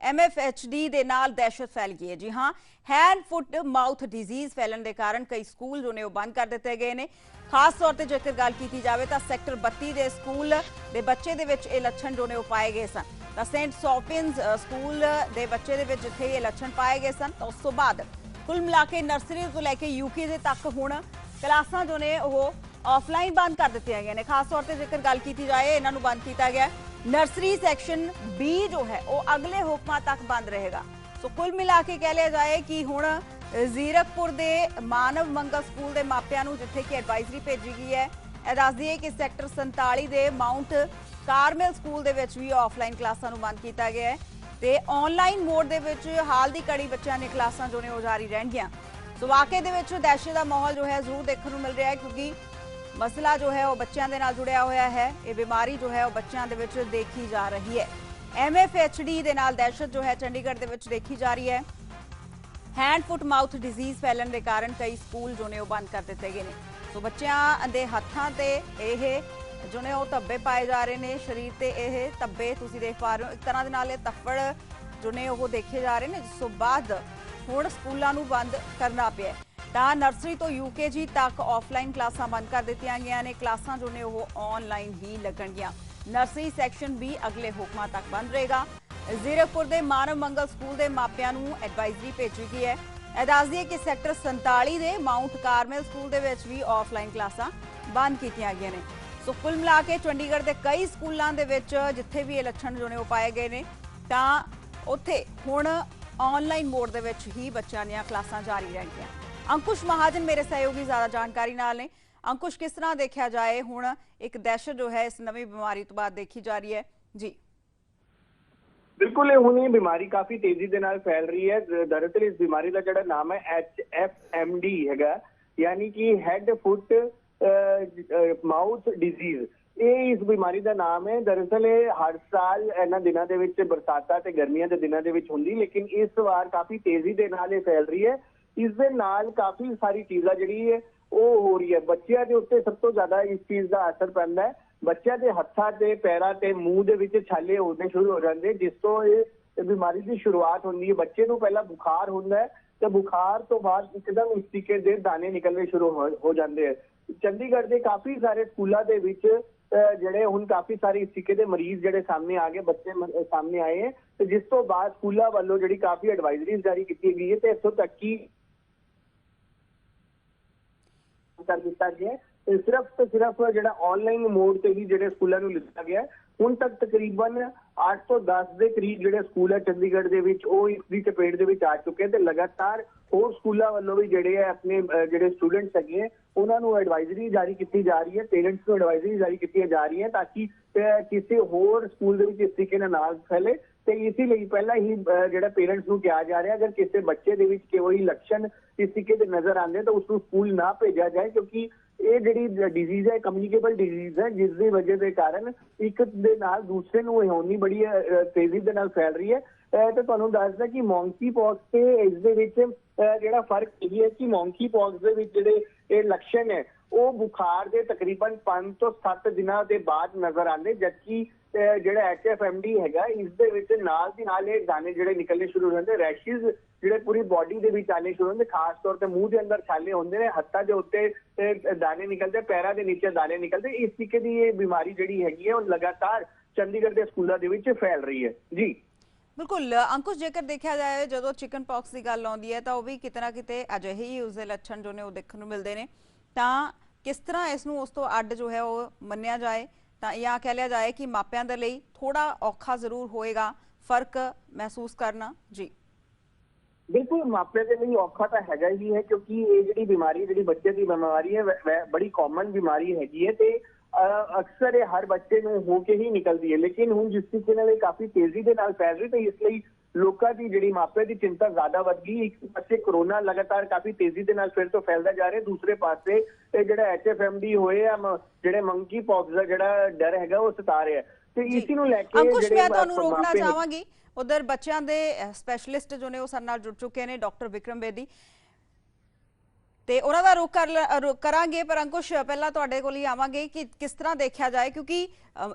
ਐਮਐਫਐਚਡੀ ਦੇ ਨਾਲ ਦਹਿਸ਼ਤ ਫੈਲ ਗਈ ਹੈ। ਜੀ ਹਾਂ ਹੈਂਡ ਫੁੱਟ ਮਾਊਥ ਡਿਜ਼ੀਜ਼ ਫੈਲਣ ਦੇ ਕਾਰਨ ਕਈ ਸਕੂਲ ਜੋ ਨੇ ਉਹ ਬੰਦ ਕਰ ਦਿੱਤੇ ਗਏ ਨੇ। ਖਾਸ ਤੌਰ ਤੇ ਜੇਕਰ ਗੱਲ ਕੀਤੀ ਜਾਵੇ ਤਾਂ ਸੈਕਟਰ 32 ਦੇ ਸਕੂਲ ਦੇ ਬੱਚੇ ਦੇ ਵਿੱਚ ਇਹ ਲੱਛਣ ਜੋ ਨੇ ਉਹ ਪਾਏ ਗਏ ਸਨ। ਤਾਂ ਸੇਂਟ ਸੋਫੀਅਨਸ ਸਕੂਲ ਦੇ ਬੱਚੇ ਦੇ ਵਿੱਚ ਜਿੱਥੇ ਇਹ ਲੱਛਣ ਪਾਏ ਗਏ ਸਨ। ਤਾਂ ਉਸ ਤੋਂ ਬਾਅਦ ਕੁੱਲ ਮਿਲਾ ਕੇ ਨਰਸਰੀ ਤੋਂ ਲੈ ਕੇ ਯੂਕੇ ਦੇ ਤੱਕ ਹੁਣ ਕਲਾਸਾਂ ਜੋ ਨੇ ਉਹ ਆਫਲਾਈਨ ਬੰਦ ਕਰ ਦਿੱਤੀਆਂ ਗਈਆਂ ਨੇ। ਖਾਸ ਤੌਰ ਤੇ ਜੇਕਰ ਗੱਲ ਕੀਤੀ ਜਾਏ, ਇਹਨਾਂ ਨੂੰ ਬੰਦ ਕੀਤਾ ਗਿਆ। ਹੈ। ਨਰਸਰੀ ਸੈਕਸ਼ਨ B ਜੋ ਹੈ, ਉਹ ਅਗਲੇ ਹੁਕਮਾਂ ਤੱਕ ਬੰਦ ਰਹੇਗਾ ਸੋ ਕੁੱਲ ਮਿਲਾ ਕੇ ਕਹਿ ਲਿਆ ਜਾਏ ਕਿ ਹੁਣ ਜ਼ੀਰਕਪੁਰ ਦੇ ਮਾਨਵ ਮੰਗਲ ਸਕੂਲ ਦੇ ਮਾਪਿਆਂ ਨੂੰ ਜਿੱਥੇ ਕਿ ਐਡਵਾਈਜ਼ਰੀ ਭੇਜੀ ਗਈ ਹੈ, ਇਹ ਦੱਸ ਦਈਏ ਕਿ ਸੈਕਟਰ 47 ਦੇ ਮਾਉਂਟ ਕਾਰਮਲ ਸਕੂਲ ਦੇ ਵਿੱਚ ਵੀ ਆਫਲਾਈਨ ਕਲਾਸਾਂ ਨੂੰ ਬੰਦ ਕੀਤਾ ਗਿਆ ਹੈ ਤੇ ਆਨਲਾਈਨ ਮੋਡ ਦੇ ਵਿੱਚ ਹਾਲ ਦੀ ਕੜੀ ਬੱਚਿਆਂ ਦੀਆਂ ਕਲਾਸਾਂ ਜੋ ਨੇ ਉਹ ਜਾਰੀ ਰਹਿਣਗੀਆਂ ਸੋ ਵਾਕਈ ਦੇ ਵਿੱਚ ਦਹਿਸ਼ਤ ਦਾ ਮਾਹੌਲ ਜੋ ਹੈ ਜ਼ਰੂਰ ਦੇਖਣ ਨੂੰ ਮਿਲ ਰਿਹਾ ਹੈ ਕਿਉਂਕਿ ਮਸਲਾ ਜੋ ਹੈ ਉਹ ਬੱਚਿਆਂ ਦੇ ਨਾਲ ਜੁੜਿਆ ਹੋਇਆ ਹੈ। ਇਹ ਬਿਮਾਰੀ ਜੋ ਹੈ ਉਹ ਬੱਚਿਆਂ ਦੇ ਵਿੱਚ ਦੇਖੀ ਜਾ ਰਹੀ ਹੈ। ਐਮਐਫਐਚਡੀ ਦੇ ਨਾਲ ਦਹਿਸ਼ਤ ਜੋ ਹੈ ਚੰਡੀਗੜ੍ਹ ਦੇ ਵਿੱਚ ਦੇਖੀ ਜਾ ਰਹੀ ਹੈ। ਹੈਂਡ ਫੁੱਟ ਮਾਊਥ ਡਿਜ਼ੀਜ਼ ਫੈਲਣ ਦੇ ਕਾਰਨ ਕਈ ਸਕੂਲ ਜੋ ਨੇ ਉਹ ਬੰਦ ਕਰ ਦਿੱਤੇ ਗਏ ਨੇ। ਸੋ ਬੱਚਿਆਂ ਦੇ ਹੱਥਾਂ ਤੇ ਇਹ ਜੋ ਨੇ ਉਹ ਧੱਬੇ ਪਾਏ ਜਾ ਰਹੇ ਨੇ। ਸਰੀਰ ਤੇ ਇਹ ਧੱਬੇ ਤੁਸੀਂ ਦੇਖ ਪਾ ਰਹੇ ਹੋ। ਇੱਕ ਤਰ੍ਹਾਂ ਦੇ ਨਾਲ ਇਹ ਤੱਫੜ ਜੋ ਨੇ ਉਹ ਦੇਖੇ ਜਾ ਰਹੇ ਨੇ, ਜਿਸ ਤੋਂ ਬਾਅਦ ਹੁਣ ਸਕੂਲਾਂ ਨੂੰ ਬੰਦ ਕਰਨਾ ਪਿਆ ਤਾਂ ਨਰਸਰੀ ਤੋਂ ਯੂਕੇਜੀ ਤੱਕ ਆਫਲਾਈਨ ਕਲਾਸਾਂ ਬੰਦ ਕਰ ਦਿੱਤੀਆਂ ਗਈਆਂ ਨੇ। ਕਲਾਸਾਂ ਜੋ ਨੇ ਉਹ ਆਨਲਾਈਨ ਹੀ ਲੱਗਣਗੀਆਂ। ਨਰਸਰੀ ਸੈਕਸ਼ਨ ਵੀ ਅਗਲੇ ਹੁਕਮਾਂ ਤੱਕ ਬੰਦ ਰਹੇਗਾ। ਜ਼ੀਰਕਪੁਰ ਦੇ ਮਾਨਵ ਮੰਗਲ ਸਕੂਲ ਦੇ ਮਾਪਿਆਂ ਨੂੰ ਐਡਵਾਈਜ਼ਰੀ ਭੇਜੀ ਗਈ ਹੈ। ਇਹ ਦੱਸ ਦਈਏ ਕਿ ਸੈਕਟਰ 47 ਦੇ ਮਾਉਂਟ ਕਾਰਮਲ ਸਕੂਲ ਦੇ ਵਿੱਚ ਵੀ ਆਫਲਾਈਨ ਕਲਾਸਾਂ ਬੰਦ ਕੀਤੀਆਂ ਗਈਆਂ ਨੇ। ਸੋ ਕੁੱਲ ਮਿਲਾ ਕੇ ਚੰਡੀਗੜ੍ਹ ਦੇ ਕਈ ਸਕੂਲਾਂ ਦੇ ਵਿੱਚ ਜਿੱਥੇ ਵੀ ਇਹ ਲੱਛਣ ਜੋ ਨੇ ਉਹ ਪਾਏ ਗਏ ਨੇ, ਤਾਂ ਉੱਥੇ ਹੁਣ ਆਨਲਾਈਨ ਮੋਡ ਦੇ ਵਿੱਚ ਹੀ ਬੱਚਿਆਂ ਦੀਆਂ ਕਲਾਸਾਂ ਜਾਰੀ ਰਹਿਣਗੀਆਂ। ਅੰਕੁਸ਼ ਮਹਾਜਨ ਮੇਰੇ ਸਹਿਯੋਗੀ ਜ਼ਿਆਦਾ ਜਾਣਕਾਰੀ ਨਾਲ ਨੇ। ਅੰਕੁਸ਼, ਕਿਸ ਤਰ੍ਹਾਂ ਦੇਖਿਆ ਜਾਏ? ਹੁਣ ਇੱਕ ਦਹਿਸ਼ਤ ਜੋ ਹੈ, ਇਸ ਨਵੀਂ ਬਿਮਾਰੀ ਤੋਂ ਬਾਅਦ ਦੇਖੀ ਜਾ ਰਹੀ ਹੈ। ਜੀ। ਬਿਲਕੁਲ, ਇਹ ਹੁਣ ਬਿਮਾਰੀ ਕਾਫੀ ਤੇਜ਼ੀ ਦੇ ਨਾਲ ਫੈਲ ਰਹੀ ਹੈ। ਦਰਅਸਲ ਇਸ ਬਿਮਾਰੀ ਦਾ ਜਿਹੜਾ ਨਾਮ ਹੈ HFMD ਹੈਗਾ। ਯਾਨੀ ਕਿ ਹੈਡ ਫੁੱਟ ਮਾਊਥ ਡਿਜ਼ੀਜ਼ ਇਹ ਇਸ ਬਿਮਾਰੀ ਦਾ ਨਾਮ ਹੈ। ਦਰਅਸਲ, ਇਹ ਹਰ ਸਾਲ ਇਹਨਾਂ ਦਿਨਾਂ ਦੇ ਵਿੱਚ ਬਰਸਾਤਾਂ ਤੇ ਗਰਮੀਆਂ ਦੇ ਦਿਨਾਂ ਦੇ ਵਿੱਚ ਹੁੰਦੀ ਲੇਕਿਨ ਇਸ ਵਾਰ ਕਾਫੀ ਤੇਜ਼ੀ ਦੇ ਨਾਲ ਇਹ ਫੈਲ ਰਹੀ ਹੈ। ਇਸ ਦੇ ਨਾਲ ਕਾਫੀ ਸਾਰੀ ਚੀਜ਼ਾਂ ਜਿਹੜੀ ਹੈ ਉਹ ਹੋ ਰਹੀ ਹੈ। ਬੱਚਿਆਂ ਦੇ ਉੱਤੇ ਸਭ ਤੋਂ ਜ਼ਿਆਦਾ ਇਸ ਚੀਜ਼ ਦਾ ਅਸਰ ਪੈਂਦਾ ਹੈ। ਬੱਚਿਆਂ ਦੇ ਹੱਥਾਂ ਤੇ ਪੈਰਾਂ ਤੇ ਮੂੰਹ ਦੇ ਵਿੱਚ ਛਾਲੇ ਹੋਣੇ ਸ਼ੁਰੂ ਹੋ ਜਾਂਦੇ ਜਿਸ ਤੋਂ ਇਹ ਬਿਮਾਰੀ ਦੀ ਸ਼ੁਰੂਆਤ ਹੁੰਦੀ ਹੈ। ਬੱਚੇ ਨੂੰ ਪਹਿਲਾਂ ਬੁਖਾਰ ਹੁੰਦਾ ਹੈ ਤੇ ਬੁਖਾਰ ਤੋਂ ਬਾਅਦ ਇੱਕਦਮ ਇਸ ਤਰੀਕੇ ਦੇ ਦਾਣੇ ਨਿਕਲਣੇ ਸ਼ੁਰੂ ਹੋ- ਹੋ ਜਾਂਦੇ ਹੈ। ਚੰਡੀਗੜ੍ਹ ਦੇ ਕਾਫੀ ਸਾਰੇ ਸਕੂਲਾਂ ਦੇ ਵਿੱਚ ਅਹ, ਜਿਹੜੇ ਹੁਣ ਕਾਫੀ ਸਾਰੇ ਇਸ ਤਰੀਕੇ ਦੇ ਮਰੀਜ਼ ਜਿਹੜੇ ਸਾਹਮਣੇ ਆ ਗਏ ਬੱਚੇ ਸਾਹਮਣੇ ਆਏ ਹੈ ਤੇ ਜਿਸ ਤੋਂ ਬਾਅਦ ਸਕੂਲਾਂ ਵੱਲੋਂ ਜਿਹੜੀ ਕਾਫੀ ਐਡਵਾਈਜ਼ਰੀਜ਼ ਜਾਰੀ ਕੀਤੀ ਗਈ ਹੈ ਤੇ ਇੱਥੋਂ ਤੱਕ ਕਿ ਕਰ ਦਿੱਤਾ ਗਿਆ ਤੇ ਸਿਰਫ ਤੇ ਸਿਰਫ ਜਿਹੜਾ ਆਨਲਾਈਨ ਮੋਡ ਤੇ ਵੀ ਜਿਹੜੇ ਸਕੂਲਾਂ ਨੂੰ ਲਿੱਤਾ ਗਿਆ ਹੁਣ ਤੱਕ ਤਕਰੀਬਨ 8 ਤੋਂ 10 ਦੇ ਕਰੀਬ ਜਿਹੜੇ ਸਕੂਲ ਹੈ ਚੰਡੀਗੜ੍ਹ ਦੇ ਵਿੱਚ ਉਹ ਇਸ ਦੀ ਚਪੇਟ ਦੇ ਵਿੱਚ ਆ ਚੁੱਕੇ ਤੇ ਲਗਾਤਾਰ ਹੋਰ ਸਕੂਲਾਂ ਵੱਲੋਂ ਵੀ ਜਿਹੜੇ ਹੈ ਆਪਣੇ ਜਿਹੜੇ ਸਟੂਡੈਂਟਸ ਹੈਗੇ ਹੈ, ਉਹਨਾਂ ਨੂੰ ਐਡਵਾਈਜ਼ਰੀ ਜਾਰੀ ਕੀਤੀ ਜਾ ਰਹੀ ਹੈ ਪੇਰੈਂਟਸ ਨੂੰ ਐਡਵਾਈਜ਼ਰੀ ਜਾਰੀ ਕੀਤੀਆਂ ਜਾ ਰਹੀਆਂ ਤਾਂ ਕਿ ਕਿਸੇ ਹੋਰ ਸਕੂਲ ਦੇ ਵਿੱਚ ਇਸ ਤਰੀਕੇ ਨਾਲ ਫੈਲੇ। ਤੇ ਇਸੇ ਲਈ ਪਹਿਲਾਂ ਹੀ ਜਿਹੜਾ ਪੇਰੈਂਟਸ ਨੂੰ ਕਿਹਾ ਜਾ ਰਿਹਾ ਅਗਰ ਕਿਸੇ ਬੱਚੇ ਦੇ ਵਿੱਚ ਕੋਈ ਲੱਛਣ ਇਸ ਤਰੀਕੇ ਦੇ ਨਜ਼ਰ ਆਉਂਦੇ ਤਾਂ ਉਸ ਨੂੰ ਸਕੂਲ ਨਾ ਭੇਜਿਆ ਜਾਏ ਕਿਉਂਕਿ ਇਹ ਜਿਹੜੀ ਡਿਜ਼ੀਜ਼ ਹੈ ਕਮਿਊਨੀਕੇਬਲ ਡਿਜ਼ੀਜ਼ ਹੈ ਜਿਸ ਦੀ ਵਜ੍ਹਾ ਦੇ ਕਾਰਨ ਇੱਕ ਦੇ ਨਾਲ ਦੂਸਰੇ ਨੂੰ ਇਹ ਹੋਣੀ ਬੜੀ ਤੇਜ਼ੀ ਦੇ ਨਾਲ ਫੈਲ ਰਹੀ ਹੈ। ਅਹ, ਤੇ ਤੁਹਾਨੂੰ ਦੱਸਦਾ ਕਿ ਮੌਂਕੀ ਪੌਕਸ ਤੇ ਇਸ ਦੇ ਵਿੱਚ ਜਿਹੜਾ ਫ਼ਰਕ ਇਹ ਹੈ ਕਿ ਮੌਂਕੀ ਪੌਕਸ ਦੇ ਵਿੱਚ ਜਿਹੜੇ ਇਹ ਲੱਛਣ ਹੈ ਉਹ ਬੁਖਾਰ ਦੇ ਤਕਰੀਬਨ 5 ਤੋਂ 7 ਦਿਨਾਂ ਦੇ ਬਾਅਦ ਨਜ਼ਰ ਆਉਂਦੇ, ਜਦਕਿ ਜਿਹੜਾ ਐਚਐਫਐਮਡੀ ਹੈਗਾ, ਇਸ ਦੇ ਵਿੱਚ ਨਾਲ ਦੀ ਨਾਲ ਇਹ ਦਾਣੇ ਜਿਹੜੇ ਨਿਕਲਣੇ ਸ਼ੁਰੂ ਹੋ ਜਾਂਦੇ, ਰੈਸ਼ਿਸ ਜਿਹੜੇ ਪੂਰੀ ਬਾਡੀ ਦੇ ਵਿੱਚ ਆਣੇ ਸ਼ੁਰੂ ਹੁੰਦੇ ਖਾਸ ਤੌਰ ਤੇ ਮੂੰਹ ਦੇ ਅੰਦਰ ਛਾਲੇ ਹੁੰਦੇ ਨੇ, ਹੱਥਾਂ ਦੇ ਉੱਤੇ ਦਾਣੇ ਨਿਕਲਦੇ, ਪੈਰਾਂ ਦੇ ਨੀਚੇ ਦਾਣੇ ਨਿਕਲਦੇ, ਇਸ ਤਰੀਕੇ ਦੀ ਇਹ ਬਿਮਾਰੀ ਜਿਹੜੀ ਹੈਗੀ ਹੈ, ਉਹ ਲਗਾਤਾਰ ਚੰਡੀਗੜ੍ਹ ਦੇ ਸਕੂਲਾਂ ਦੇ ਵਿੱਚ ਫੈਲ ਰਹੀ ਹੈ। ਜੀ। ਬਿਲਕੁਲ, ਅੰਕੁਸ਼, ਜੇਕਰ ਦੇਖਿਆ ਜਾਏ, ਜਦੋਂ ਚਿਕਨ ਪੌਕਸ ਦੀ ਗੱਲ ਆਉਂਦੀ ਹੈ, ਤਾਂ ਉਹ ਵੀ ਕਿਤੇ ਨਾ ਕਿਤੇ ਅਜਿਹੇ ਹੀ ਉਸਦੇ ਲੱਛਣ ਜੋ ਨੇ ਉਹ ਦੇਖਣ ਨੂੰ ਮਿਲਦੇ ਨੇ। ਤਾਂ ਕਿਸ ਤਰ੍ਹਾਂ ਇਸ ਨੂੰ ਉਸ ਤੋਂ ਅੱਡ ਜੋ ਹੈ ਉਹ ਮੰਨਿਆ ਜਾਏ, ਤਾਂ ਜਾਂ ਕਹਿ ਲਿਆ ਜਾਏ ਕਿ ਮਾਪਿਆਂ ਦੇ ਲਈ ਥੋੜਾ ਔਖਾ ਜ਼ਰੂਰ ਹੋਏਗਾ ਫ਼ਰਕ ਮਹਿਸੂਸ ਕਰਨਾ। ਜੀ। ਬਿਲਕੁਲ, ਮਾਪਿਆਂ ਦੇ ਲਈ ਔਖਾ ਤਾਂ ਹੈਗਾ ਹੀ ਹੈ ਕਿਉਂਕਿ ਇਹ ਜਿਹੜੀ ਬਿਮਾਰੀ, ਜਿਹੜੀ ਬੱਚੇ ਦੀ ਬਿਮਾਰੀ ਹੈ ਬੜੀ ਕਾਮਨ ਬਿਮਾਰੀ ਹੈਗੀ ਹੈ ਤੇ ਅਕਸਰ ਇਹ ਹਰ ਬੱਚੇ ਨੂੰ ਹੋ ਕੇ ਹੀ ਨਿਕਲਦੀ ਹੈ। ਲੇਕਿਨ ਹੁਣ ਜਿਸ ਤਰੀਕੇ ਨਾਲ ਇਹ ਕਾਫੀ ਤੇਜ਼ੀ ਦੇ ਨਾਲ ਫੈਲ ਰਹੀ ਤੇ ਇਸ ਲਈ ਲੋਕਾਂ ਦੀ ਜਿਹੜੀ ਮਾਪਿਆਂ ਦੀ ਚਿੰਤਾ ਜ਼ਿਆਦਾ ਵੱਧ ਗਈ। ਇੱਕ ਪਾਸੇ ਕਰੋਨਾ ਲਗਾਤਾਰ ਕਾਫੀ ਤੇਜ਼ੀ ਦੇ ਨਾਲ ਫਿਰ ਤੋਂ ਫੈਲਦਾ ਜਾ ਰਿਹਾ। ਦੂਸਰੇ ਪਾਸੇ ਇਹ ਜਿਹੜਾ ਐਚਐਫਐਮਡੀ ਹੋਏ ਆ ਜਿਹੜੇ ਮੰਕੀ ਪੌਕਸ ਦਾ ਜਿਹੜਾ ਡਰ ਹੈਗਾ ਉਹ ਸਤਾ ਰਿਹਾ। ਤੇ। ਇਸੇ ਨੂੰ ਲੈ ਕੇ ਅੰਕੁਸ਼ ਮੈਂ ਤੁਹਾਨੂੰ ਰੋਕਣਾ ਮਾਪੇ ਚਾਹਾਂਗੀ। ਉਧਰ ਬੱਚਿਆਂ ਦੇ ਸਪੈਸ਼ਲਿਸਟ ਜੋ ਨੇ ਉਹ ਸਾਡੇ ਨਾਲ ਜੁੜ ਚੁੱਕੇ ਨੇ ਡਾਕਟਰ ਵਿਕਰਮ ਬੇਦੀ। ਤੇ ਉਹਨਾਂ ਦਾ ਰੁਕ ਕਰਾਂਗੇ, ਪਰ ਅੰਕੁਸ਼, ਪਹਿਲਾਂ ਤੁਹਾਡੇ ਕੋਲ ਹੀ ਆਵਾਂਗੇ ਕਿ ਕਿਸ ਤਰ੍ਹਾਂ ਦੇਖਿਆ ਜਾਏ, ਕਿਉਂਕਿ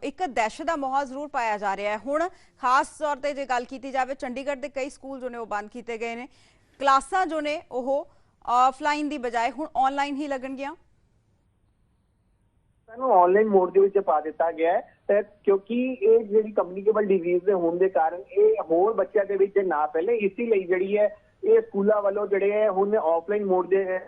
ਇੱਕ ਦਹਿਸ਼ਤ ਦਾ ਮਾਹੌਲ ਜ਼ਰੂਰ ਪਾਇਆ ਜਾ ਰਿਹਾ ਹੈ। ਹੁਣ ਖਾਸ ਤੌਰ ਤੇ ਜੇ ਗੱਲ ਕੀਤੀ ਜਾਵੇ, ਚੰਡੀਗੜ੍ਹ ਦੇ ਕਈ ਸਕੂਲ ਜੋ ਨੇ ਉਹ ਬੰਦ ਕੀਤੇ ਗਏ ਨੇ। ਕਲਾਸਾਂ ਜੋ ਨੇ ਉਹ ਆਫਲਾਈਨ ਦੀ ਬਜਾਏ ਹੁਣ ਆਨਲਾਈਨ ਹੀ ਲੱਗਣਗੀਆਂ। ਸਾਨੂੰ ਆਨਲਾਈਨ ਮੋਡ ਦੇ ਵਿੱਚ ਪਾ ਦਿੱਤਾ ਗਿਆ ਹੈ। ਤੇ ਕਿਉਂਕਿ ਇਹ ਜਿਹੜੀ ਕਮਿਊਨੀਕੇਬਲ ਡਿਜ਼ੀਜ਼ ਦੇ ਹੋਣ ਦੇ ਕਾਰਨ ਇਹ ਹੋਰ ਬੱਚਿਆਂ ਦੇ ਵਿੱਚ ਨਾ ਪਹਿਲੇ ਇਸੇ ਲਈ ਜਿਹੜੀ ਹੈ ਇਹ ਸਕੂਲਾਂ ਵੱਲੋਂ ਜਿਹੜੇ ਹੈ, ਹੁਣ ਆਫਲਾਈਨ ਮੋਡ ਦੇ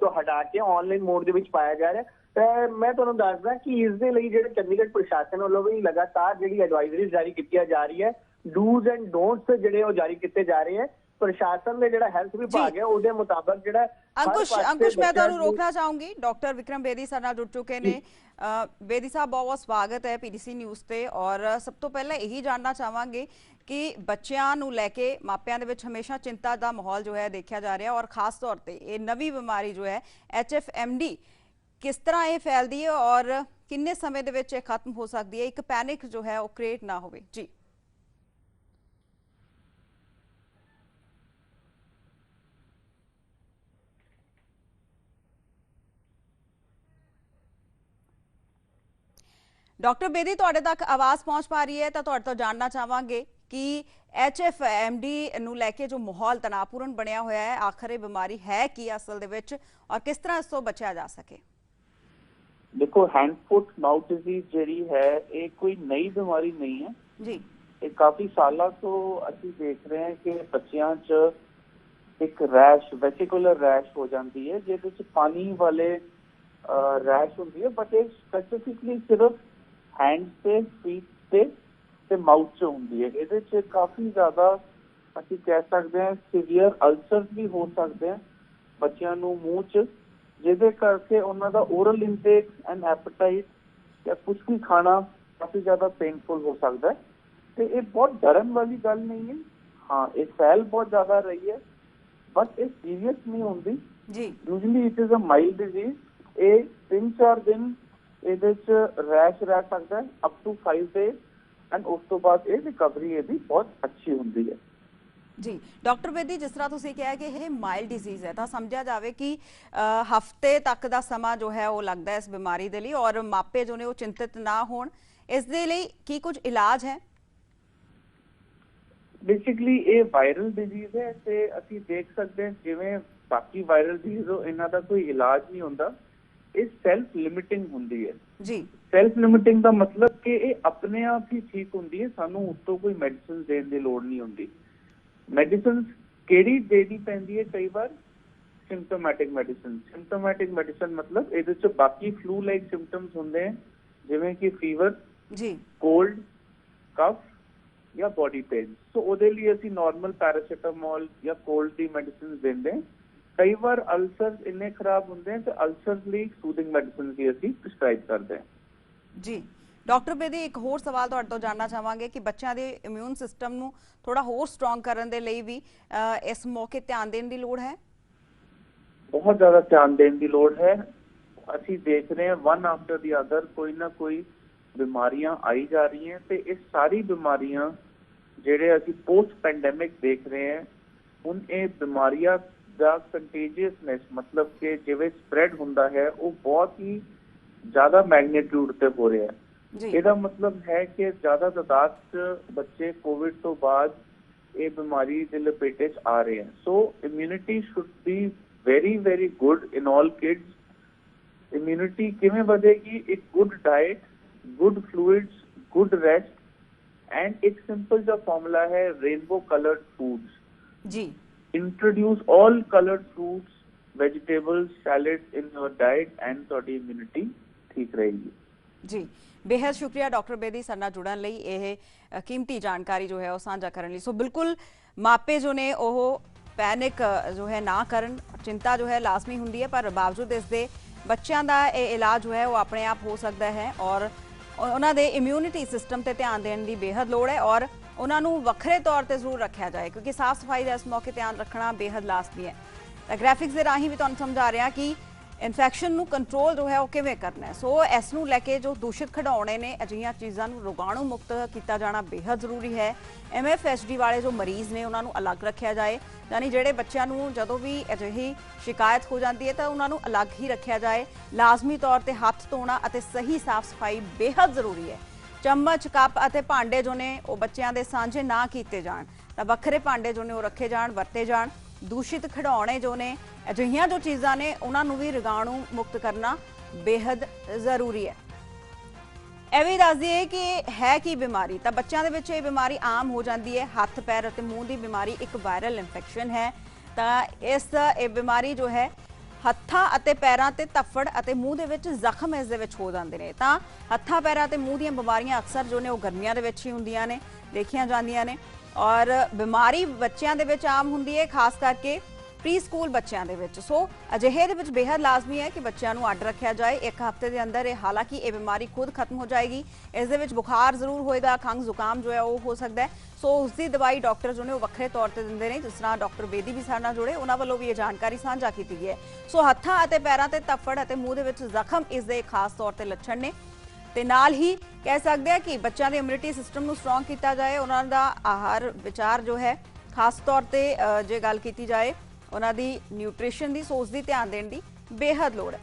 ਤੋਂ ਹਟਾ ਕੇ ਆਨਲਾਈਨ ਮੋਡ ਦੇ ਵਿੱਚ ਪਾਇਆ ਜਾ ਰਿਹਾ ਮੈਂ ਤੁਹਾਨੂੰ ਦੱਸਦਾ ਕਿ ਇਸ ਦੇ ਲਈ ਜਿਹੜੇ ਚੰਡੀਗੜ੍ਹ ਪ੍ਰਸ਼ਾਸਨ ਵੱਲੋਂ ਵੀ ਲਗਾਤਾਰ ਜਿਹੜੀ ਐਡਵਾਈਜ਼ਰੀ ਜਾਰੀ ਕੀਤੀਆਂ ਜਾ ਰਹੀ ਹੈ। ਡੂਜ਼ ਐਂਡ ਡੋਨਟਸ ਜਿਹੜੇ ਉਹ ਜਾਰੀ ਕੀਤੇ ਜਾ ਰਹੇ ਹੈ। ਪ੍ਰਸ਼ਾਸਨ ਦੇ ਜਿਹੜਾ ਹੈਲਥ ਵਿਭਾਗ ਹੈ ਉਹਦੇ ਮੁਤਾਬਕ ਜਿਹੜਾ ਅੰਕੁਸ਼ ਅੰਕੁਸ਼ ਮੈਂ ਤੁਹਾਨੂੰ ਨੂੰ- ਰੋਕਣਾ ਚਾਹੂੰਗੀ। ਡਾਕਟਰ ਵਿਕਰਮ ਬੇਦੀ ਸਰ ਨਾਲ ਜੁੜ ਚੁੱਕੇ ਨੇ। ਬੇਦੀ ਸਾਹਿਬ ਬਹੁਤ ਬਹੁਤ ਸਵਾਗਤ ਹੈ ਪੀਡੀਸੀ ਨਿਊਜ਼ ਤੇ। ਔਰ ਸਭ ਤੋਂ ਪਹਿਲਾਂ ਇਹੀ ਜਾਣਨਾ ਚਾਹਾਂਗੇ ਕਿ ਬੱਚਿਆਂ ਨੂੰ ਲੈ ਕੇ ਮਾਪਿਆਂ ਦੇ ਵਿੱਚ ਹਮੇਸ਼ਾ ਚਿੰਤਾ ਦਾ ਮਾਹੌਲ ਜੋ ਹੈ ਦੇਖਿਆ ਜਾ ਰਿਹਾ। ਔਰ ਖਾਸ ਤੌਰ ਤੇ ਇਹ ਨਵੀਂ ਬਿਮਾਰੀ ਜੋ ਹੈ ਐਚਐਫਐਮਡੀ ਕਿਸ ਤਰ੍ਹਾਂ ਇਹ ਫੈਲਦੀ ਹੈ ਔਰ ਕਿੰਨੇ ਸਮੇਂ ਦੇ ਵਿੱਚ ਇਹ ਖਤਮ ਹੋ ਸਕਦੀ ਹੈ? ਇੱਕ ਪੈਨਿਕ ਜੋ ਹੈ ਉਹ ਕ੍ਰੀਏਟ ਨਾ ਹੋਵੇ। ਜੀ। ਡਾਕਟਰ ਬੇਦੀ ਤੁਹਾਡੇ ਤੱਕ ਆਵਾਜ਼ ਪਹੁੰਚ ਪਾ ਰਹੀ ਹੈ ਤਾਂ ਤੁਹਾਡੇ ਤੋਂ ਜਾਣਨਾ ਚਾਹਾਂਗੇ ਕਿ ਐਚਐਫਐਮਡੀ ਨੂੰ ਲੈ ਕੇ ਜੋ ਮਾਹੌਲ ਤਣਾਅਪੂਰਨ ਬਣਿਆ ਹੋਇਆ ਹੈ ਆਖਰ ਬਿਮਾਰੀ ਹੈ ਕੀ ਅਸਲ ਦੇ ਵਿੱਚ ਔਰ ਕਿਸ ਤਰ੍ਹਾਂ ਇਸ ਤੋਂ ਬਚਿਆ ਜਾ ਸਕੇ? ਦੇਖੋ ਹੈਂਡ ਫੁੱਟ ਮਾਊਥ ਡਿਜ਼ੀਜ਼ ਜਿਹੜੀ ਹੈ ਇਹ ਕੋਈ ਨਈ ਬਿਮਾਰੀ ਨਹੀਂ ਹੈ। ਜੀ। ਇਹ ਕਾਫੀ ਸਾਲਾਂ ਤੋਂ ਅਸੀਂ ਦੇਖ ਰਹੇ ਹਾਂ ਕਿ ਬੱਚਿਆਂ 'ਚ ਇੱਕ ਰੈਸ਼ ਵੈਸਿਕੂਲਰ ਰੈਸ਼ ਹੋ ਜਾਂਦੀ ਹੈ ਜਿਹਦੇ 'ਚ ਪਾਣੀ ਵਾਲੇ ਰੈਸ਼ ਹੁੰਦੀ ਹੈ ਬਟ ਇਹ ਸਪੈਸੀਫਿਕਲੀ ਸਿਰਫ ਹੈਂਡ ਤੇ ਫੀਟ ਤੇ ਤੇ ਮਾਊਥ 'ਚ ਹੁੰਦੀ ਹੈ। ਇਹਦੇ 'ਚ ਕਾਫੀ ਜ਼ਿਆਦਾ ਅਸੀਂ ਕਹਿ ਸਕਦੇ ਹਾਂ ਸੀਵੀਅਰ ਅਲਸਰਸ ਵੀ ਹੋ ਸਕਦੇ ਆ ਬੱਚਿਆਂ ਨੂੰ ਮੂੰਹ 'ਚ ਜਿਹਦੇ ਕਰਕੇ ਉਹਨਾਂ ਦਾ ਓਰਲ ਇਨਟੇਕ ਐਂਡ ਐਪੇਟਾਈਟ ਜਾਂ ਕੁਝ ਵੀ ਖਾਣਾ ਕਾਫੀ ਜ਼ਿਆਦਾ ਪੇਨਫੁਲ ਹੋ ਸਕਦਾ ਹੈ। ਤੇ ਇਹ ਬਹੁਤ ਡਰਨ ਵਾਲੀ ਗੱਲ ਨਹੀਂ ਹੈ। ਹਾਂ ਇਹ ਫੈਲ ਬਹੁਤ ਜ਼ਿਆਦਾ ਰਹੀ ਹੈ ਬਟ ਇਹ ਸੀਰੀਅਸ ਨਹੀਂ ਹੁੰਦੀ। ਜੀ। Usually it is a mild disease ਇਹ 3-4 ਦਿਨ ਇਹਦੇ ਚ ਰੈਸ਼ ਰਹਿ ਸਕਦਾ ਹੈ ਅਪ ਟੂ 5 ਡੇਜ਼ ਐਂਡ ਉਸ ਤੋਂ ਬਾਅਦ ਇਹ ਰਿਕਵਰੀ ਇਹਦੀ ਬਹੁਤ ਅੱਛੀ ਹੁੰਦੀ ਹੈ। ਜੀ ਡਾਕਟਰ ਬੇਦੀ ਜਿਸ ਤਰ੍ਹਾਂ ਤੁਸੀਂ ਕਿਹਾ ਕਿ ਇਹ ਮਾਈਲਡ ਡਿਜ਼ੀਜ਼ ਹੈ ਤਾਂ ਸਮਝਿਆ ਜਾਵੇ ਕਿ ਹਫ਼ਤੇ ਤੱਕ ਦਾ ਸਮਾਂ ਜੋ ਹੈ ਉਹ ਲੱਗਦਾ ਹੈ ਇਸ ਬਿਮਾਰੀ ਦੇ ਲਈ ਔਰ ਮਾਪੇ ਜੋ ਨੇ ਉਹ ਚਿੰਤਿਤ ਨਾ ਹੋਣ। ਇਸ ਦੇ ਲਈ ਕੀ ਕੁਝ ਇਲਾਜ ਹੈ? ਬੇਸਿਕਲੀ ਇਹ ਵਾਇਰਲ ਡਿਜ਼ੀਜ਼ ਹੈ ਤੇ ਅਸੀਂ ਦੇਖ ਸਕਦੇ ਹਾਂ ਜਿਵੇਂ ਬਾਕੀ ਵਾਇਰਲ ਡਿਜ਼ੀਜ਼ ਇਹਨਾਂ ਦਾ ਕੋਈ ਇਲਾਜ ਨਹੀਂ ਹੁੰਦਾ। ਇਹ ਸੈਲਫ ਲਿਮਿਟਿੰਗ ਹੁੰਦੀ ਹੈ। ਜੀ। ਸੈਲਫ ਲਿਮਿਟਿੰਗ ਦਾ ਮਤਲਬ ਕਿ ਇਹ ਆਪਣੇ ਆਪ ਹੀ ਠੀਕ ਹੁੰਦੀ ਹੈ ਸਾਨੂੰ ਉੱਤੋਂ ਕੋਈ ਮੈਡੀਸਿਨ ਦੇਣ ਦੀ ਲੋੜ ਨਹੀਂ ਹੁੰਦੀ। ਮੈਡੀਸਿਨ ਕਿਹੜੀ ਦੇਣੀ ਪੈਂਦੀ ਹੈ ਕਈ ਵਾਰ? ਸਿੰਪਟੋਮੈਟਿਕ ਮੈਡੀਸਿਨ ਸਿੰਪਟੋਮੈਟਿਕ ਮੈਡੀਸਿਨ ਮਤਲਬ ਇਹਦੇ ਚ ਬਾਕੀ ਫਲੂ ਲਾਈਕ ਸਿੰਪਟਮਸ ਹੁੰਦੇ ਹਨ ਜਿਵੇਂ ਕਿ ਫੀਵਰ ਜੀ। ਕੋਲਡ ਕਫ ਜਾਂ ਬੋਡੀ ਪੇਨ ਸੋ ਉਹਦੇ ਲਈ ਅਸੀਂ ਨਾਰਮਲ ਪੈਰਾਸੀਟਾਮੋਲ ਜਾਂ ਕੋਲਡ ਦੀ ਮੈਡੀਸਿਨ ਦਿੰਦੇ ਹਾਂ ਕਈ ਵਾਰ ਅਲਸਰ ਇੰਨੇ ਖਰਾਬ ਹੁੰਦੇ ਹਨ ਤੇ ਅਲਸਰ ਲਈ ਸੂਦਿੰਗ ਮੈਡੀਸਿਨ ਵੀ ਅਸੀਂ ਪ੍ਰਿਸਕ੍ਰਾਈਬ ਕਰਦੇ ਹਾਂ। ਜੀ ਡਾਕਟਰ ਬੇਦੀ ਇੱਕ ਹੋਰ ਸਵਾਲ ਤੁਹਾਡੇ ਤੋਂ ਜਾਨਣਾ ਚਾਹਾਂਗੇ ਕਿ ਬੱਚਿਆਂ ਦੇ ਇਮਿਊਨ ਸਿਸਟਮ ਨੂੰ ਥੋੜਾ ਹੋਰ ਸਟਰੋਂਗ ਕਰਨ ਦੇ ਲਈ ਵੀ ਇਸ ਮੌਕੇ ਧਿਆਨ ਦੇਣ ਦੀ ਲੋੜ ਹੈ? ਬਹੁਤ ਜ਼ਿਆਦਾ ਧਿਆਨ ਦੇਣ ਦੀ ਲੋੜ ਹੈ। ਅਸੀਂ ਦੇਖ ਰਹੇ ਹਾਂ ਵਨ ਆਫਟਰ ਦੀ ਅਦਰ ਕੋਈ ਨਾ ਕੋਈ ਬਿਮਾਰੀਆਂ ਆਈ ਜਾ ਰਹੀਆਂ ਤੇ ਇਹ ਸਾਰੀ ਬਿਮਾਰੀਆਂ ਜਿਹੜੇ ਅਸੀਂ ਪੋਸਟ ਪੈਂਡੈਮਿਕ ਦੇਖ ਰਹੇ ਹਾਂ ਹੁਣ ਇਹ ਬਿਮਾਰੀਆਂ ਦਾ ਕੰਟੇਜੀਅਸਨੈਸ ਮਤਲਬ ਕਿ ਜਿਵੇਂ ਸਪਰੈਡ ਹੁੰਦਾ ਹੈ ਉਹ ਬਹੁਤ ਹੀ ਜ਼ਿਆਦਾ ਮੈਗਨੀਟਿਊਡ ਤੇ ਹੋ ਰਿਹਾ ਹੈ ਜੀ ਇਹਦਾ ਮਤਲਬ ਹੈ ਕਿ ਜ਼ਿਆਦਾ ਤਾਦਾਦ 'ਚ ਬੱਚੇ ਕੋਵਿਡ ਤੋਂ ਬਾਅਦ ਇਹ ਬਿਮਾਰੀ ਦੇ ਲਪੇਟੇ 'ਚ ਆ ਰਹੇ ਹਨ so immunity should be very very good in all kids immunity ਕਿਵੇਂ ਵਧੇਗੀ ਇੱਕ good diet good fluids good rest and ਇੱਕ ਸਿੰਪਲ ਜਿਹਾ ਫਾਰਮੂਲਾ ਹੈ ਰੇਨਬੋ ਕਲਰਡ ਫੂਡਸ ਜੀ introduce all colored fruits, vegetables, salads in your diet and body immunity. theek rahegi ji बेहद शुक्रिया doctor Bedi sir जुड़न कीमती जानकारी जो है साझा करने सो बिल्कुल मापे जो ने ओ पैनिक जो है ना कर चिंता जो है लाजमी होंगी है, पर बावजूद इसके बच्चों का ये इलाज जो है वो अपने आप हो सकता है और उन्होंने इम्यूनिटी सिस्टम पर ध्यान देने की बेहद लड़ है और ਉਹਨਾਂ ਨੂੰ ਵੱਖਰੇ ਤੌਰ ਤੇ ਜ਼ਰੂਰ ਰੱਖਿਆ ਜਾਏ, ਕਿਉਂਕਿ ਸਾਫ਼ ਸਫ਼ਾਈ ਦਾ ਇਸ ਮੌਕੇ ਧਿਆਨ ਰੱਖਣਾ ਬੇहद ਲਾਜ਼ਮੀ ਹੈ। ਤਾਂ ਗ੍ਰਾਫਿਕਸ ਦੇ ਰਾਹੀਂ ਵੀ ਤੁਹਾਨੂੰ ਸਮਝਾ ਰਿਹਾ ਕਿ ਇਨਫੈਕਸ਼ਨ ਨੂੰ ਕੰਟਰੋਲ ਜੋ ਹੈ ਉਹ ਕਿਵੇਂ ਕਰਨਾ ਹੈ। ਸੋ ਇਸ ਨੂੰ ਲੈ ਕੇ ਜੋ ਦੂਸ਼ਿਤ ਖਡਾਉਣੇ ਨੇ, ਅਜਿਹੀਆਂ ਚੀਜ਼ਾਂ ਨੂੰ ਰੋਗਾਣੂ ਮੁਕਤ ਕੀਤਾ ਜਾਣਾ ਬੇहद ਜ਼ਰੂਰੀ ਹੈ। ਐਮਐਫਐਸਡੀ ਵਾਲੇ ਜੋ ਮਰੀਜ਼ ਨੇ, ਉਹਨਾਂ ਨੂੰ ਅਲੱਗ ਰੱਖਿਆ ਜਾਏ। ਯਾਨੀ ਜਿਹੜੇ ਬੱਚਿਆਂ ਨੂੰ ਜਦੋਂ ਵੀ ਅਜਿਹੀ ਸ਼ਿਕਾਇਤ ਹੋ ਜਾਂਦੀ ਹੈ ਤਾਂ ਉਹਨਾਂ ਨੂੰ ਅਲੱਗ ਹੀ ਰੱਖਿਆ ਜਾਏ। ਲਾਜ਼ਮੀ ਤੌਰ ਤੇ ਹੱਥ ਧੋਣਾ ਅਤੇ ਸਹੀ ਸਾਫ਼ ਸਫ਼ਾਈ ਬੇहद ਜ਼ਰੂਰੀ ਹੈ। ਚਮਚ, ਕੱਪ ਅਤੇ ਭਾਂਡੇ ਜੋ ਨੇ ਉਹ ਬੱਚਿਆਂ ਦੇ ਸਾਂਝੇ ਨਾ ਕੀਤੇ ਜਾਣ। ਤਾਂ ਵੱਖਰੇ ਭਾਂਡੇ ਜੋ ਨੇ ਉਹ ਰੱਖੇ ਜਾਣ, ਵਰਤੇ ਜਾਣ। ਦੂਸ਼ਿਤ ਖਿਡੌਣੇ ਜੋ ਨੇ ਅਜਿਹੀਆਂ ਜੋ ਚੀਜ਼ਾਂ ਨੇ, ਉਹਨਾਂ ਨੂੰ ਵੀ ਰਗਾਣੂ ਮੁਕਤ ਕਰਨਾ ਬੇहद ਜ਼ਰੂਰੀ ਹੈ। ਇਹ ਵੀ ਦੱਸ ਦਈਏ ਕਿ ਹੈ ਕੀ ਬਿਮਾਰੀ? ਤਾਂ ਬੱਚਿਆਂ ਦੇ ਵਿੱਚ ਇਹ ਬਿਮਾਰੀ ਆਮ ਹੋ ਜਾਂਦੀ ਹੈ। ਹੱਥ, ਪੈਰ ਅਤੇ ਮੂੰਹ ਦੀ ਬਿਮਾਰੀ ਇੱਕ ਵਾਇਰਲ ਇਨਫੈਕਸ਼ਨ ਹੈ। ਤਾਂ ਇਸ ਇਹ ਬਿਮਾਰੀ ਜੋ ਹੈ ਹੱਥਾਂ ਅਤੇ ਪੈਰਾਂ ਤੇ ਤਫੜ ਅਤੇ ਮੂੰਹ ਦੇ ਵਿੱਚ ਜ਼ਖਮ ਇਸ ਦੇ ਵਿੱਚ ਹੋ ਜਾਂਦੇ ਨੇ। ਤਾਂ ਹੱਥਾਂ, ਪੈਰਾਂ ਤੇ ਮੂੰਹ ਦੀਆਂ ਬਿਮਾਰੀਆਂ ਅਕਸਰ ਜੋ ਨੇ ਉਹ ਗਰਮੀਆਂ ਦੇ ਵਿੱਚ ਹੀ ਹੁੰਦੀਆਂ ਨੇ, ਦੇਖੀਆਂ ਜਾਂਦੀਆਂ ਨੇ। ਔਰ ਬਿਮਾਰੀ ਬੱਚਿਆਂ ਦੇ ਵਿੱਚ ਆਮ ਹੁੰਦੀ ਹੈ ਖਾਸ ਕਰਕੇ ਪ੍ਰੀ ਸਕੂਲ ਬੱਚਿਆਂ ਦੇ ਵਿੱਚ। ਸੋ, ਅਜਿਹੇ ਦੇ ਵਿੱਚ ਬੇहद ਲਾਜ਼ਮੀ ਹੈ ਕਿ ਬੱਚਿਆਂ ਨੂੰ ਅੱਡ ਰੱਖਿਆ ਜਾਏ। ਇੱਕ ਹਫ਼ਤੇ ਦੇ ਅੰਦਰ ਇਹ ਹਾਲਾਂਕਿ ਇਹ ਬਿਮਾਰੀ ਖੁਦ ਖਤਮ ਹੋ ਜਾਏਗੀ। ਇਸ ਦੇ ਵਿੱਚ ਬੁਖਾਰ ਜ਼ਰੂਰ ਹੋਏਗਾ, ਖੰਘ ਜ਼ੁਕਾਮ ਜੋ ਹੈ ਉਹ ਹੋ ਸਕਦਾ ਹੈ। ਸੋ, ਉਸ ਦੀ ਦਵਾਈ ਡਾਕਟਰ ਜੋ ਨੇ ਉਹ ਵੱਖਰੇ ਤੌਰ ਤੇ ਦਿੰਦੇ ਨੇ, ਜਿਸ ਤਰ੍ਹਾਂ ਡਾਕਟਰ ਬੇਦੀ ਵੀ ਸਾਡੇ ਨਾਲ ਜੁੜੇ, ਉਹਨਾਂ ਵੱਲੋਂ ਵੀ ਇਹ ਜਾਣਕਾਰੀ ਸਾਂਝਾ ਕੀਤੀ ਗਈ ਹੈ। ਸੋ, ਹੱਥਾਂ ਅਤੇ ਪੈਰਾਂ ਤੇ ਤਫੜ ਅਤੇ ਮੂੰਹ ਦੇ ਵਿੱਚ ਜ਼ਖਮ ਇਸ ਦੇ ਖਾਸ ਤੌਰ ਤੇ ਲੱਛਣ ਨੇ। ਤੇ ਨਾਲ ਹੀ ਕਹਿ ਸਕਦੇ ਆ ਕਿ ਬੱਚਿਆਂ ਦੇ ਇਮਿਊਨਿਟੀ ਸਿਸਟਮ ਨੂੰ ਸਟਰੋਂਗ ਕੀਤਾ ਜਾਏ। ਉਹਨਾਂ ਦਾ ਆਹਾਰ ਵਿਚਾਰ ਜੋ ਹੈ, ਖਾਸ ਤੌਰ ਤੇ ਜੇ ਗੱਲ ਕੀਤੀ ਜਾਏ ਉਹਨਾਂ ਦੀ ਨਿਊਟ੍ਰੀਸ਼ਨ ਦੀ ਸੋਚ ਦੀ ਧਿਆਨ ਦੇਣ ਦੀ ਬੇਹੱਦ ਲੋੜ ਹੈ।